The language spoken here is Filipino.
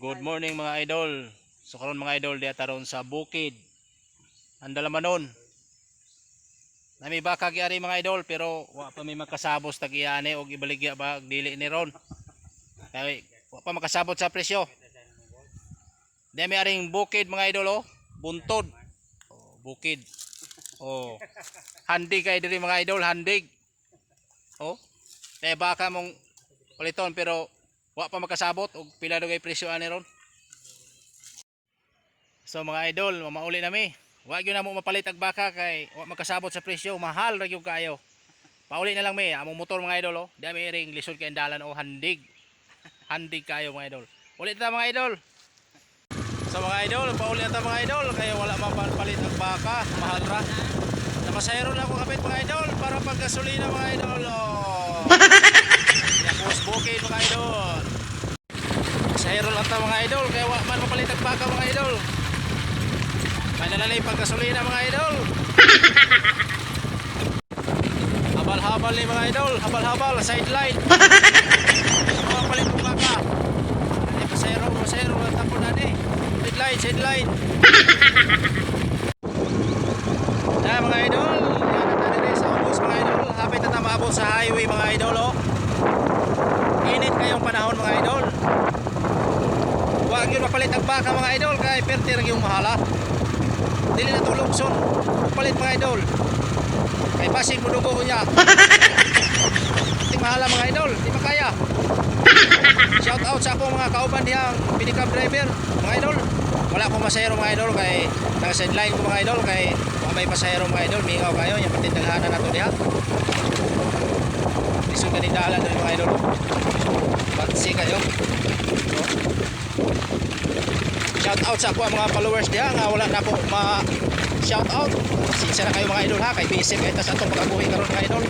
Good morning mga idol. So karon mga idol diya taron sa bukid. Andalamanon. Nami baka giari mga idol pero wa pa may makasabos tagiyane og ibaligya ba dili ni ron. Kay wa pa makasabot sa presyo. Diya may aring bukid mga idol oh. Buntod. Oh, bukid. Oh. Handig kay diri mga idol, handig. Oh. Kaya baka mong paliton pero wa pa makasabot og pila daw kay presyo ani ron. So mga idol, mamauli nami. Wa gyud na mo mapalit ag baka kay wa makasabot sa presyo, mahal ra gyud kayo. Pauli na lang mi, among motor mga idol oh. Di mi ring lisod kay dalan o handig. Handig kayo mga idol. Ulit ta mga idol. So mga idol, pauli na ta mga idol kaya wala mapalit ag baka, mahal ra. Namasayro na ako kapit mga idol para paggasolina mga idol. Oh. Yakos bukid mga idol. Ta mga idol kaya wa man mapalit ag baka mga idol. May nalalay paggasolina mga idol. Habal-habal ni mga idol, habal-habal sideline. Mga palit ag baka. Ani pasayro, pasayro lang tapo na ni. Sideline, sideline. Na mga idol, yan rin sa ubos mga idol. Hapit na tamabot sa highway mga idol oh. Init kayong panahon mga idol. Yun mapalit ang baka mga idol kay perti rin yung mahala. Dili na tulog son. Palit mga idol. Kay pasig mo dugo ko niya. Ting mahala mga idol, di makaya. Shout out sa akong mga kauban diyang pinikap driver mga idol. Wala akong masayro mga idol kay naka sideline ko mga idol kay kung may pasayro mga idol, mingaw kayo yung patindaghanan na to diha. Lisod ka ni doon mga idol. Batsi kayo. Out sa ako mga followers diha nga wala na ako ma shout out. Sinsya kayo mga idol ha kay busy kay tas atong pagabuhi karon mga idol.